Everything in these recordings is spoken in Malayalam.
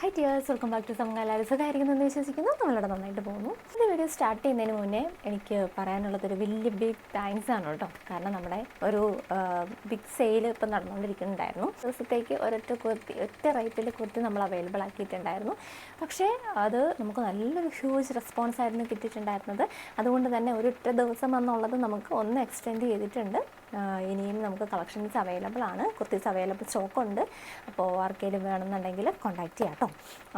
Hi dears welcome back to എല്ലാവരും സുഖമായിരിക്കുന്നെന്ന് വിശ്വസിക്കുന്നു. നമ്മളിവിടെ നന്നായിട്ട് പോകുന്നു. ഈ വീഡിയോ സ്റ്റാർട്ട് ചെയ്യുന്നതിന് മുന്നേ എനിക്ക് പറയാനുള്ളത് ഒരു വലിയ ബിഗ് താങ്ക്സ് ആണ് കേട്ടോ. കാരണം നമ്മുടെ ഒരു ബിഗ് സെയിൽ ഇപ്പം നടന്നുകൊണ്ടിരിക്കുന്നുണ്ടായിരുന്നു. ദിവസത്തേക്ക് ഒരൊറ്റ കുർത്തി ഒറ്റ റേറ്റിൽ കുർത്തി നമ്മൾ അവൈലബിൾ ആക്കിയിട്ടുണ്ടായിരുന്നു. പക്ഷേ അത് നമുക്ക് നല്ലൊരു ഹ്യൂജ് റെസ്പോൺസ് ആയിരുന്നു കിട്ടിയിട്ടുണ്ടായിരുന്നത്. അതുകൊണ്ട് തന്നെ ഒരൊറ്റ ദിവസം എന്നുള്ളത് നമുക്ക് ഒന്ന് എക്സ്റ്റെൻഡ് ചെയ്തിട്ടുണ്ട്. ഇനിയും നമുക്ക് കളക്ഷൻസ് അവൈലബിൾ ആണ്. കുർത്തീസ് അവൈലബിൾ സ്റ്റോക്ക് ഉണ്ട്. അപ്പോൾ ആർക്കെങ്കിലും വേണമെന്നുണ്ടെങ്കിൽ കോൺടാക്റ്റ് ചെയ്യാം കേട്ടോ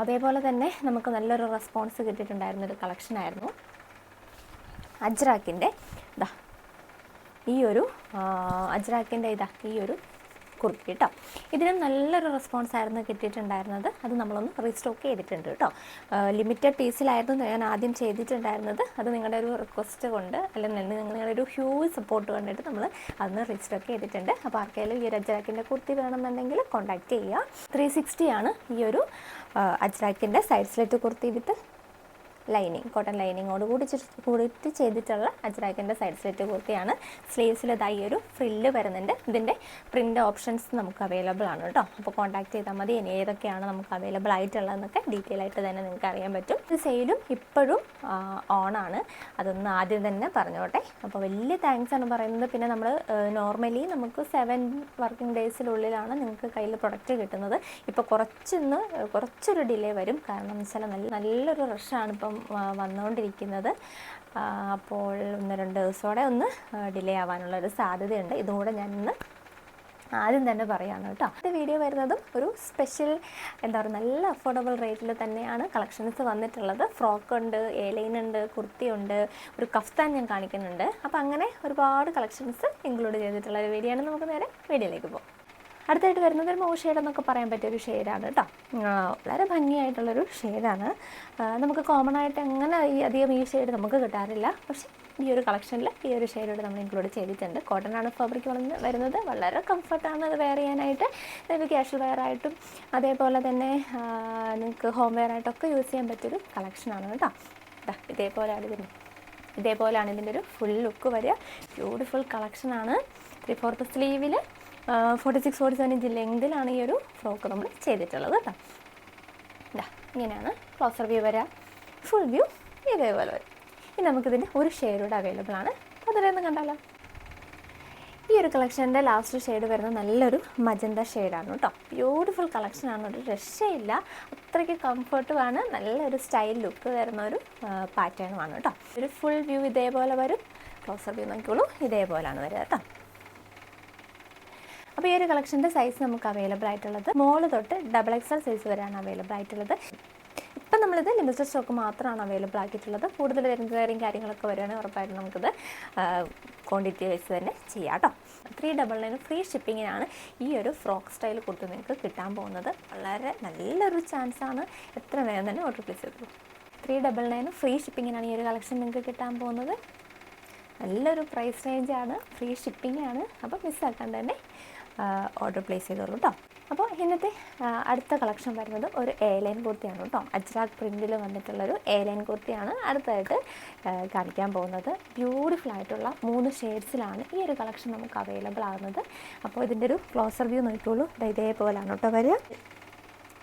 അതേപോലെ തന്നെ നമുക്ക് നല്ലൊരു റെസ്പോൺസ് കിട്ടിയിട്ടുണ്ടായിരുന്ന ഒരു കളക്ഷനായിരുന്നു അജ്രാക്കിന്റെ ഇതാ ഈ ഒരു അജ്രാക്കിന്റെ ഇതാ ഈ ഒരു കുർത്തി കേട്ടോ. ഇതിനും നല്ലൊരു റെസ്പോൺസ് ആയിരുന്നു കിട്ടിയിട്ടുണ്ടായിരുന്നത്. അത് നമ്മളൊന്ന് റീസ്റ്റോക്ക് ചെയ്തിട്ടുണ്ട് കേട്ടോ. ലിമിറ്റഡ് പീസിലായിരുന്നു ഞാൻ ആദ്യം ചെയ്തിട്ടുണ്ടായിരുന്നത്. അത് നിങ്ങളുടെ ഒരു റിക്വസ്റ്റ് കൊണ്ട് അല്ലെങ്കിൽ നിങ്ങളുടെ ഒരു ഹ്യൂജ് സപ്പോർട്ട് കണ്ടിട്ട് നമ്മൾ അന്ന് റീസ്റ്റോക്ക് ചെയ്തിട്ടുണ്ട്. അപ്പോൾ ആർക്കെങ്കിലും ഈ ഒരു അജ്രാക്കിന്റെ കുർത്തി വേണമെന്നുണ്ടെങ്കിൽ കോൺടാക്റ്റ് ചെയ്യുക ത്രീ സിക്സ്റ്റി ആണ് ഈ ഒരു അജ്രാക്കിന്റെ side slit kurti with lining cotton ലൈനിങ്ങോട് കൂടി കൂടിയിട്ട് ചെയ്തിട്ടുള്ള അജ്രാക്കിന്റെ സൈഡ് സ്ലിറ്റ് കുർത്തിയാണ്. സ്ലീവ്സിൽ ഇതായി ഒരു ഫ്രില്ല് വരുന്നുണ്ട്. ഇതിന്റെ പ്രിന്റ് ഓപ്ഷൻസ് നമുക്ക് അവൈലബിൾ ആണ് കേട്ടോ. അപ്പോൾ കോൺടാക്ട് ചെയ്താൽ മതി. ഇനി ഏതൊക്കെയാണ് നമുക്ക് അവൈലബിൾ ആയിട്ടുള്ളതെന്നൊക്കെ ഡീറ്റെയിൽ ആയിട്ട് തന്നെ നിങ്ങൾക്ക് അറിയാൻ പറ്റും. ഇത് സെയിലും ഇപ്പോഴും ഓണാണ് അതൊന്ന് ആദ്യം തന്നെ പറഞ്ഞോട്ടെ. അപ്പോൾ വലിയ താങ്ക്സ് ആണ് പറയുന്നത്. പിന്നെ നമ്മൾ നോർമലി നമുക്ക് സെവൻ വർക്കിംഗ് ഡേയ്സിനുള്ളിലാണ് നിങ്ങൾക്ക് കയ്യിൽ പ്രൊഡക്റ്റ് കിട്ടുന്നത്. ഇപ്പോൾ കുറച്ചൊന്ന് കുറച്ചൊരു ഡിലേ വരും. കാരണം എന്ന് വെച്ചാൽ നല്ല നല്ലൊരു റഷാണ് ഇപ്പം വന്നുകൊണ്ടിരിക്കുന്നത്. അപ്പോൾ ഒന്ന് രണ്ട് ദിവസത്തോടെ ഒന്ന് ഡിലേ ആവാനുള്ള ഒരു സാധ്യതയുണ്ട്. ഇതുകൂടെ ഞാൻ ഇന്ന് ആദ്യം തന്നെ പറയാണ് കേട്ടോ. ഇത് വീഡിയോ വരുന്നതും ഒരു സ്പെഷ്യൽ എന്താ പറയുക നല്ല അഫോർഡബിൾ റേറ്റിൽ തന്നെയാണ് കളക്ഷൻസ് വന്നിട്ടുള്ളത്. ഫ്രോക്ക് ഉണ്ട് ഏലൈൻ ഉണ്ട് കുർത്തി ഉണ്ട് ഒരു കഫ്താൻ ഞാൻ കാണിക്കുന്നുണ്ട്. അപ്പോൾ അങ്ങനെ ഒരുപാട് കളക്ഷൻസ് ഇൻക്ലൂഡ് ചെയ്തിട്ടുള്ള ഒരു വീഡിയോ ആണ്. നമുക്ക് നേരെ വീഡിയോയിലേക്ക് പോകാം. അടുത്തായിട്ട് വരുന്നത് ഒരു മോ ഷെയ്ഡ് എന്നൊക്കെ പറയാൻ പറ്റിയ ഒരു ഷെയ്ഡാണ് കേട്ടോ വളരെ ഭംഗിയായിട്ടുള്ളൊരു ഷെയ്ഡാണ്. നമുക്ക് കോമൺ ആയിട്ട് അങ്ങനെ ഈ അധികം ഈ ഷെയ്ഡ് നമുക്ക് കിട്ടാറില്ല. പക്ഷേ ഈ ഒരു കളക്ഷനിൽ ഈ ഒരു ഷെയ്ഡോട് നമ്മൾ ഇൻക്ലൂഡ് ചെയ്തിട്ടുണ്ട്. കോട്ടൺ ആണ് ഫാബ്രിക് വന്ന് വരുന്നത്. വളരെ കംഫർട്ടാണ് അത് വെയർ ചെയ്യാനായിട്ട് ഇത് ക്യാഷ്വൽ വെയർ ആയിട്ടും അതേപോലെ തന്നെ നിങ്ങൾക്ക് ഹോം വെയർ ആയിട്ടൊക്കെ യൂസ് ചെയ്യാൻ പറ്റിയൊരു കളക്ഷനാണ് കേട്ടോ ഇതേപോലെയാണ് ഇതിന്. ഇതേപോലെയാണ് ഇതിന്റെ ഒരു ഫുൾ ലുക്ക് വരിക. ബ്യൂട്ടിഫുൾ കളക്ഷനാണ് three fourth സ്ലീവിൽ forty six forty seven inch ലെങ്തിലാണ് ഈ ഒരു ഫ്രോക്ക് നമ്മൾ ചെയ്തിട്ടുള്ളത് കേട്ടോ. ഇതാ ഇങ്ങനെയാണ് ക്ലോസർ വ്യൂ വരാം. ഫുൾ വ്യൂ ഇതേപോലെ വരും. ഇനി നമുക്കിതിന്റെ ഒരു ഷെയ്ഡൂടെ അവൈലബിൾ ആണ്. അതിലൊന്ന് കണ്ടാലോ? ഈ ഒരു കളക്ഷന്റെ ലാസ്റ്റ് ഷെയ്ഡ് വരുന്ന നല്ലൊരു മജന്ത ഷെയ്ഡാണ് കേട്ടോ. ബ്യൂട്ടിഫുൾ കളക്ഷനാണ് ഒരു രക്ഷയില്ല. അത്രയ്ക്ക് കംഫർട്ടുമാണ് നല്ലൊരു സ്റ്റൈൽ ലുക്ക് വരുന്ന ഒരു പാറ്റേണുമാണ് കേട്ടോ. ഒരു ഫുൾ വ്യൂ ഇതേപോലെ വരും. ക്ലോസർ വ്യൂ നോക്കിക്കോളൂ. ഇതേപോലെയാണ് വരിക കേട്ടോ. അപ്പോൾ ഈ ഒരു കളക്ഷന്റെ സൈസ് നമുക്ക് അവൈലബിൾ ആയിട്ടുള്ളത് മോൾ തൊട്ട് ഡബിൾ എക്സ് എൽ സൈസ് വരെയാണ് അവൈലബിൾ ആയിട്ടുള്ളത്. ഇപ്പം നമ്മളിത് ലിമിറ്റഡ് സ്റ്റോക്ക് മാത്രമാണ് അവൈലബിൾ ആക്കിയിട്ടുള്ളത്. കൂടുതൽ വരുന്ന വേറെയും കാര്യങ്ങളൊക്കെ വരികയാണെങ്കിൽ ഉറപ്പായിട്ടും നമുക്കിത് ക്വാണ്ടിറ്റി വൈസ് തന്നെ ചെയ്യാം കേട്ടോ ത്രീ ഡബിൾ നയൻ ഫ്രീ ഷിപ്പിങ്ങിനാണ് ഈ ഒരു ഫ്രോക്ക് സ്റ്റൈൽ കുർത്തി നിങ്ങൾക്ക് കിട്ടാൻ പോകുന്നത്. വളരെ നല്ലൊരു ചാൻസാണ് എത്ര വേഗം തന്നെ ഓർഡർ പ്ലേസ് ചെയ്തു ത്രീ ഡബിൾ നയൻ ഫ്രീ ഷിപ്പിങ്ങിനാണ് ഈ ഒരു കളക്ഷൻ നിങ്ങൾക്ക് കിട്ടാൻ പോകുന്നത്. നല്ലൊരു പ്രൈസ് റേഞ്ചാണ് ഫ്രീ ഷിപ്പിംഗ് ആണ്. അപ്പോൾ മിസ്സാക്കാണ്ട് തന്നെ ഓർഡർ പ്ലേസ് ചെയ്തോളൂ കേട്ടോ അപ്പോൾ ഇന്നത്തെ അടുത്ത കളക്ഷൻ വരുന്നത് ഒരു എ ലൈൻ കുർത്തിയാണ് കേട്ടോ അജ്രാഖ് പ്രിന്റിൽ വന്നിട്ടുള്ളൊരു ലൈൻ കുർത്തിയാണ് അടുത്തായിട്ട് കാണിക്കാൻ പോകുന്നത്. ബ്യൂട്ടിഫുൾ ആയിട്ടുള്ള മൂന്ന് ഷെയ്ഡ്സിലാണ് ഈ ഒരു കളക്ഷൻ നമുക്ക് അവൈലബിൾ ആകുന്നത് അപ്പോൾ ഇതിന്റെ ഒരു ക്ലോസർ വ്യൂ നോക്കിക്കോളൂ. ഇതേപോലെയാണ് കേട്ടോ വരിക.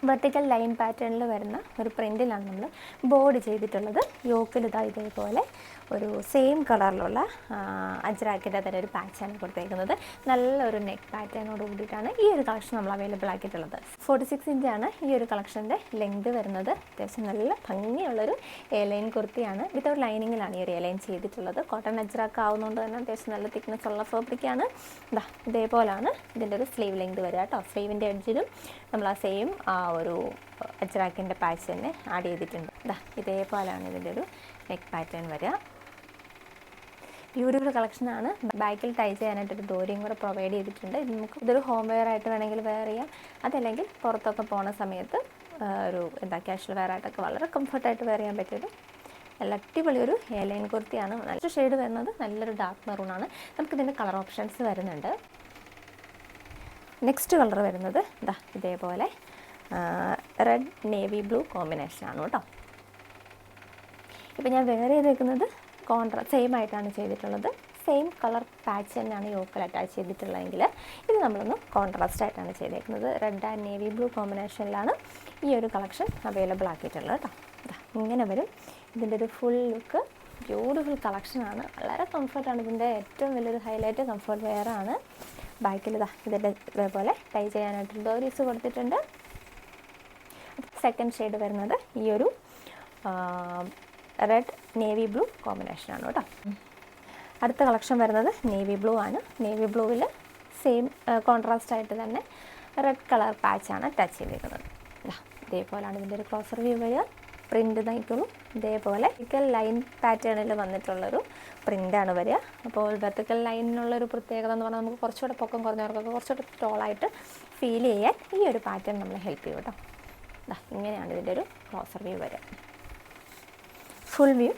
വെർട്ടിക്കൽ ലൈൻ പാറ്റേണിൽ വരുന്ന ഒരു പ്രിന്റിലാണ് നമ്മൾ ബോർഡ് ചെയ്തിട്ടുള്ളത്. യോക്കിൽ ഇതാ ഇതേപോലെ ഒരു സെയിം കളറിലുള്ള അജ്രാക്കിന്റെ തന്നെ ഒരു പാച്ചാണ് കൊടുത്തേക്കുന്നത്. നല്ലൊരു നെക്ക് പാറ്റേണോട് കൂടിയിട്ടാണ് ഈ ഒരു കളക്ഷൻ നമ്മൾ അവൈലബിൾ ആക്കിയിട്ടുള്ളത്. ഫോർട്ടി സിക്സ് ഇഞ്ചാണ് ഈ ഒരു കളക്ഷന്റെ ലെങ്ത് വരുന്നത്. അത്യാവശ്യം നല്ല ഭംഗിയുള്ളൊരു ലൈൻ കുർത്തിയാണ്. വിത്തൗട്ട് ലൈനിങ്ങിലാണ് ഈ ഒരു എയർലൈൻ ചെയ്തിട്ടുള്ളത്. കോട്ടൺ അജ്രാക്ക് ആവുന്നതുകൊണ്ട് തന്നെ അത്യാവശ്യം നല്ല തിക്നെസ് ഉള്ള ഫാബ്രിക്കാണ് ഇതാ ഇതേപോലെയാണ് ഇതിന്റെ ഒരു സ്ലീവ് ലെങ്ത് വരിക കേട്ടോ. സ്ലീവിന്റെ എഡ്ജിലും നമ്മൾ ആ സെയിം ആ ഒരു അജ്രാക്കിന്റെ പാച്ച് തന്നെ ആഡ് ചെയ്തിട്ടുണ്ട്. ഇതാ ഇതേപോലെയാണ് ഇതിന്റെ ഒരു നെക്ക് പാറ്റേൺ വരിക. ബ്യൂട്ടിഫുൾ കളക്ഷനാണ് ബാക്കിൽ ടൈ ചെയ്യാനായിട്ട് ഒരു ദോരിയും കൂടെ പ്രൊവൈഡ് ചെയ്തിട്ടുണ്ട്. ഇത് നമുക്ക് ഇതൊരു ഹോം വെയർ ആയിട്ട് വേണമെങ്കിൽ വെയർ ചെയ്യാം. അതല്ലെങ്കിൽ പുറത്തൊക്കെ പോണ സമയത്ത് ഒരു എന്താ ക്യാഷ്വൽ വെയർ ആയിട്ടൊക്കെ വളരെ കംഫർട്ടായിട്ട് വെയർ ചെയ്യാൻ പറ്റിയൊരു നല്ല അടിപൊളി ഒരു ലൈൻ കുർത്തിയാണ്. നല്ല ഷെയ്ഡ് വരുന്നത്. നല്ലൊരു ഡാർക്ക് മെറൂണാണ് നമുക്കിതിന്റെ കളർ ഓപ്ഷൻസ് വരുന്നുണ്ട്. നെക്സ്റ്റ് കളർ വരുന്നത് ഇതാ ഇതേപോലെ റെഡ് നേവി ബ്ലൂ കോമ്പിനേഷനാണ് കേട്ടോ. ഇപ്പം ഞാൻ വേറെ ചെയ്തേക്കുന്നത് കോൺട്രാ സെയിം ആയിട്ടാണ് ചെയ്തിട്ടുള്ളത്. സെയിം കളർ പാച്ച് തന്നെയാണ് യോക്കൽ അറ്റാച്ച് ചെയ്തിട്ടുള്ളതെങ്കിൽ ഇത് നമ്മളൊന്ന് കോൺട്രാസ്റ്റ് ആയിട്ടാണ് ചെയ്തേക്കുന്നത്. റെഡ് ആൻഡ് നേവി ബ്ലൂ കോമ്പിനേഷനിലാണ് ഈ ഒരു കളക്ഷൻ അവൈലബിൾ ആക്കിയിട്ടുള്ളത് കേട്ടോ. ഇങ്ങനെ വരും. ഇതിന്റെ ഒരു ഫുൾ ലുക്ക് ബ്യൂട്ടിഫുൾ കളക്ഷനാണ് വളരെ കംഫർട്ടാണ് ഇതിന്റെ ഏറ്റവും വലിയൊരു ഹൈലൈറ്റ് കംഫർട്ട് വെയറാണ് ബാക്കിൽ ഇതാ ഇതിന്റെ ഇതേപോലെ ടൈ ചെയ്യാനായിട്ട് ഡോരീസ് കൊടുത്തിട്ടുണ്ട്. സെക്കൻഡ് ഷെയ്ഡ് വരുന്നത് ഈ ഒരു റെഡ് നേവി ബ്ലൂ കോമ്പിനേഷനാണ് കേട്ടോ. അടുത്ത കളക്ഷൻ വരുന്നത് നേവി ബ്ലൂ ആണ്. നേവി ബ്ലൂവിൽ സെയിം കോൺട്രാസ്റ്റ് ആയിട്ട് തന്നെ റെഡ് കളർ പാച്ചാണ് ടച്ച് ചെയ്തിരിക്കുന്നത് ഇതേപോലെയാണ് ഇതിന്റെ ഒരു ക്ലോസർ വ്യൂ വരിക. പ്രിന്റ് നയിക്കുള്ളൂ ഇതേപോലെ വെർട്ടിക്കൽ ലൈൻ പാറ്റേണിൽ വന്നിട്ടുള്ളൊരു പ്രിന്റാണ് വരിക. അപ്പോൾ വെർട്ടിക്കൽ ലൈനിനുള്ളൊരു പ്രത്യേകത എന്ന് പറഞ്ഞാൽ നമുക്ക് കുറച്ചുകൂടെ പൊക്കം കുറഞ്ഞവർക്കൊക്കെ കുറച്ചുകൂടെ ടോളായിട്ട് ഫീൽ ചെയ്യാൻ ഈ ഒരു പാറ്റേൺ നമ്മളെ ഹെൽപ്പ് ചെയ്യും കേട്ടോ. ഇങ്ങനെയാണ് ഇതിന്റെ ഒരു ക്ലോസർ വ്യൂ വരിക. ഫുൾ വ്യൂ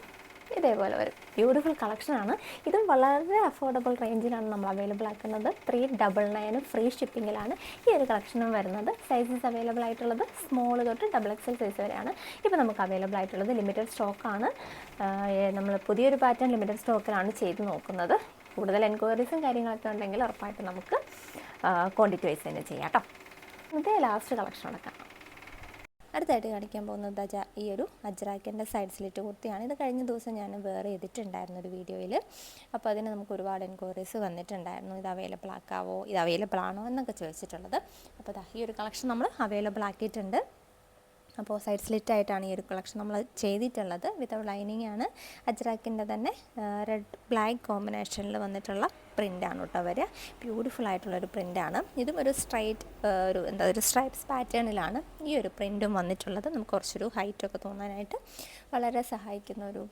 ഇതേപോലെ വരും. ബ്യൂട്ടിഫുൾ കളക്ഷനാണ് ഇതും വളരെ അഫോർഡബിൾ റേഞ്ചിലാണ് നമ്മൾ അവൈലബിൾ ആക്കുന്നത്. ത്രീ ഡബിൾ നയന് ഫ്രീ ഷിപ്പിങ്ങിലാണ് ഈ ഒരു കളക്ഷനും വരുന്നത്. സൈസസ് അവൈലബിൾ ആയിട്ടുള്ളത് സ്മോൾ തൊട്ട് ഡബിൾ എക്സൽ സൈസ് വരെയാണ്. ഇപ്പോൾ നമുക്ക് അവൈലബിൾ ആയിട്ടുള്ളത് ലിമിറ്റഡ് സ്റ്റോക്കാണ് നമ്മൾ പുതിയൊരു പാറ്റേൺ ലിമിറ്റഡ് സ്റ്റോക്കിലാണ് ചെയ്ത് നോക്കുന്നത്. കൂടുതൽ എൻക്വയറീസും കാര്യങ്ങളൊക്കെ ഉണ്ടെങ്കിൽ ഉറപ്പായിട്ട് നമുക്ക് ക്വാണ്ടിറ്റി വൈസ് തന്നെ ചെയ്യാം കേട്ടോ ഇതേ ലാസ്റ്റ് കളക്ഷൻ അടക്കാം അടുത്തായിട്ട് കാണിക്കാൻ പോകുന്നത് ദാ ഈ ഒരു അജ്രാക്കിന്റെ സൈഡ് സ്ലിറ്റ് കുർത്തിയാണ്. ഇത് കഴിഞ്ഞ ദിവസം ഞാൻ വേറെ ചെയ്തിട്ടുണ്ടായിരുന്നു ഒരു വീഡിയോയിൽ. അപ്പോൾ അതിന് നമുക്ക് ഒരുപാട് എൻക്വയറീസ് വന്നിട്ടുണ്ടായിരുന്നു. ഇത് അവൈലബിൾ ആക്കാവോ? ഇത് അവൈലബിൾ ആണോ എന്നൊക്കെ ചോദിച്ചിട്ടുള്ളത്. അപ്പോൾ ഈ ഒരു കളക്ഷൻ നമ്മൾ അവൈലബിൾ ആക്കിയിട്ടുണ്ട്. അപ്പോൾ സൈഡ് സ്ലിറ്റ് ആയിട്ടാണ് ഈ ഒരു കളക്ഷൻ നമ്മൾ ചെയ്തിട്ടുള്ളത്. വിത്തൗട്ട് ലൈനിങ് ആണ്. അജ്രാക്കിന്റെ തന്നെ റെഡ് ബ്ലാക്ക് കോമ്പിനേഷനിൽ വന്നിട്ടുള്ള പ്രിന്റാണ് കേട്ടോ വരിക. ബ്യൂട്ടിഫുൾ ആയിട്ടുള്ളൊരു പ്രിന്റാണ് ഇതും ഒരു സ്ട്രൈറ്റ് ഒരു എന്താ ഒരു സ്ട്രൈപ്സ് പാറ്റേണിലാണ് ഈ ഒരു പ്രിന്റും വന്നിട്ടുള്ളത്. നമുക്ക് കുറച്ചൊരു ഹൈറ്റൊക്കെ തോന്നാനായിട്ട് വളരെ സഹായിക്കുന്ന ഒരു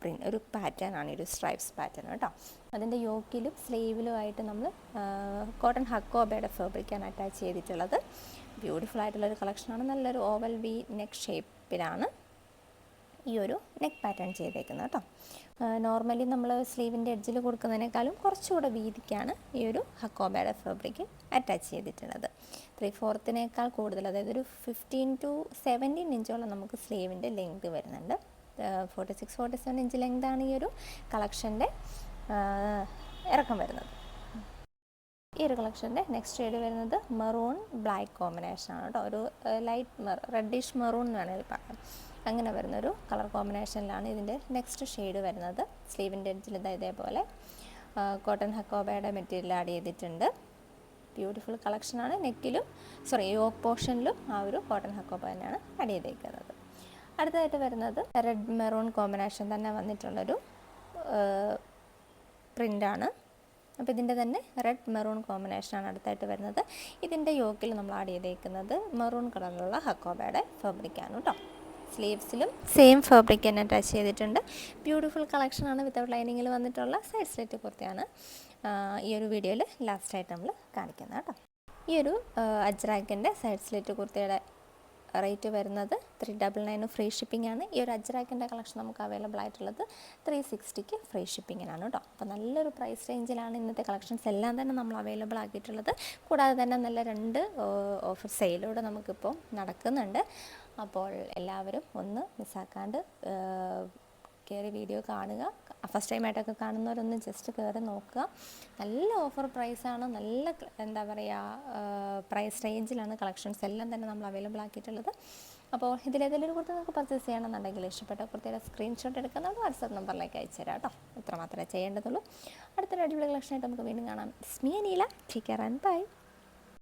പ്രിന്റ് ഒരു പാറ്റേൺ ആണ് ഈ ഒരു സ്ട്രൈപ്സ് പാറ്റേൺ കേട്ടോ. അതിന്റെ യോക്കിലും സ്ലീവിലും ആയിട്ട് നമ്മൾ കോട്ടൺ ഹക്കോബയുടെ ഫാബ്രിക്കാണ് അറ്റാച്ച് ചെയ്തിട്ടുള്ളത്. ബ്യൂട്ടിഫുൾ ആയിട്ടുള്ളൊരു കളക്ഷനാണ് നല്ലൊരു ഓവൽ വി നെക്ക് ഷേപ്പിലാണ് ഈ ഒരു നെക്ക് പാറ്റേൺ ചെയ്തേക്കുന്നത് കേട്ടോ. നോർമലി നമ്മൾ സ്ലീവിന്റെ എഡ്ജിൽ കൊടുക്കുന്നതിനേക്കാളും കുറച്ചുകൂടെ വീതിക്കാണ് ഈ ഒരു ഹക്കോബയുടെ ഫാബ്രിക് അറ്റാച്ച് ചെയ്തിട്ടുള്ളത്. ത്രീ ഫോർത്തിനേക്കാൾ കൂടുതൽ അതായത് ഒരു ഫിഫ്റ്റീൻ ടു സെവന്റീൻ ഇഞ്ചോളം നമുക്ക് സ്ലീവിന്റെ ലെങ്ത് വരുന്നുണ്ട്. Forty six forty seven inch ലെങ്താണ് ഈ ഒരു കളക്ഷന്റെ ഇറക്കം വരുന്നത്. ഈ ഒരു കളക്ഷന്റെ നെക്സ്റ്റ് ഷെയ്ഡ് വരുന്നത് മെറൂൺ ബ്ലാക്ക് കോമ്പിനേഷൻ ആണ് കേട്ടോ ഒരു ലൈറ്റ് റെഡിഷ് മെറൂൺ എന്ന് വേണമെങ്കിൽ പറയാം. അങ്ങനെ വരുന്നൊരു കളർ കോമ്പിനേഷനിലാണ് ഇതിന്റെ നെക്സ്റ്റ് ഷെയ്ഡ് വരുന്നത്. സ്ലീവിന്റെ എഡ്ജിൽ ഇതാ ഇതേപോലെ. കോട്ടൺ ഹക്കോബയുടെ മെറ്റീരിയൽ ആഡ് ചെയ്തിട്ടുണ്ട്. ബ്യൂട്ടിഫുൾ കളക്ഷനാണ് നെക്കിലും സോറി യോക്ക് പോർഷനിലും ആ ഒരു കോട്ടൺ ഹക്കോബ തന്നെയാണ് ആഡ് ചെയ്തേക്കുന്നത്. അടുത്തതായിട്ട് വരുന്നത് റെഡ് മെറൂൺ കോമ്പിനേഷൻ തന്നെ വന്നിട്ടുള്ളൊരു പ്രിന്റാണ് അപ്പോൾ ഇതിന്റെ തന്നെ റെഡ് മെറൂൺ കോമ്പിനേഷനാണ് അടുത്തായിട്ട് വരുന്നത്. ഇതിന്റെ യോക്കിൽ നമ്മൾ ആഡ് ചെയ്തേക്കുന്നത് മെറൂൺ കളറിലുള്ള ഹക്കോബയുടെ ഫാബ്രിക്കാണ് കേട്ടോ. സ്ലീവ്സിലും സെയിം ഫാബ്രിക് തന്നെ ടച്ച് ചെയ്തിട്ടുണ്ട്. ബ്യൂട്ടിഫുൾ കളക്ഷനാണ് വിത്തൗട്ട് ലൈനിങ്ങിൽ വന്നിട്ടുള്ള സൈഡ് സ്ലിറ്റ് കുർത്തിയാണ്. ഈ ഒരു വീഡിയോയിൽ ലാസ്റ്റായിട്ട് നമ്മൾ കാണിക്കുന്നത് കേട്ടോ. ഈ ഒരു അജ്രാക്കിന്റെ സൈഡ് സ്ലിറ്റ് കുർത്തിയുടെ റേറ്റ് വരുന്നത് three double nine free shipping ആണ്. ഈ ഒരു അജ്രാക്കിന്റെ കളക്ഷൻ നമുക്ക് അവൈലബിൾ ആയിട്ടുള്ളത് ത്രീ സിക്സ്റ്റിക്ക് ഫ്രീ ഷിപ്പിങ്ങിനാണ് കേട്ടോ അപ്പോൾ നല്ലൊരു പ്രൈസ് റേഞ്ചിലാണ് ഇന്നത്തെ കളക്ഷൻസ് എല്ലാം തന്നെ നമ്മൾ അവൈലബിൾ ആക്കിയിട്ടുള്ളത്. കൂടാതെ തന്നെ നല്ല രണ്ട് ഓഫർ സെയിലൂടെ നമുക്കിപ്പോൾ നടക്കുന്നുണ്ട്. അപ്പോൾ എല്ലാവരും ഒന്ന് മിസ്സാക്കാണ്ട് കയറി വീഡിയോ കാണുക ഫസ്റ്റ് ടൈം ആയിട്ടൊക്കെ കാണുന്നവരൊന്ന് ജസ്റ്റ് കയറി നോക്കുക. നല്ല ഓഫർ പ്രൈസാണ് നല്ല എന്താ പറയുക പ്രൈസ് റേഞ്ചിലാണ് കളക്ഷൻസ് എല്ലാം തന്നെ നമ്മൾ അവൈലബിൾ ആക്കിയിട്ടുള്ളത്. അപ്പോൾ ഇതിലേതെങ്കിലും കുർത്തി നിങ്ങൾക്ക് പർച്ചേസ് ചെയ്യണമെന്നുണ്ടെങ്കിൽ ഇഷ്ടപ്പെട്ട കുർത്തിയുടെ സ്ക്രീൻഷോട്ട് എടുക്കുന്നത് വാട്സപ്പ് നമ്പറിലേക്ക് അയച്ചു തരാം കേട്ടോ. ഇത്ര മാത്രമേ ചെയ്യേണ്ടതുള്ളൂ. അടുത്തൊരു അടിപൊളി കളക്ഷനായിട്ട് നമുക്ക് വീണ്ടും കാണാം. സ്മിയ നീല ടേക്ക് കെയർ ആൻഡ് ബൈ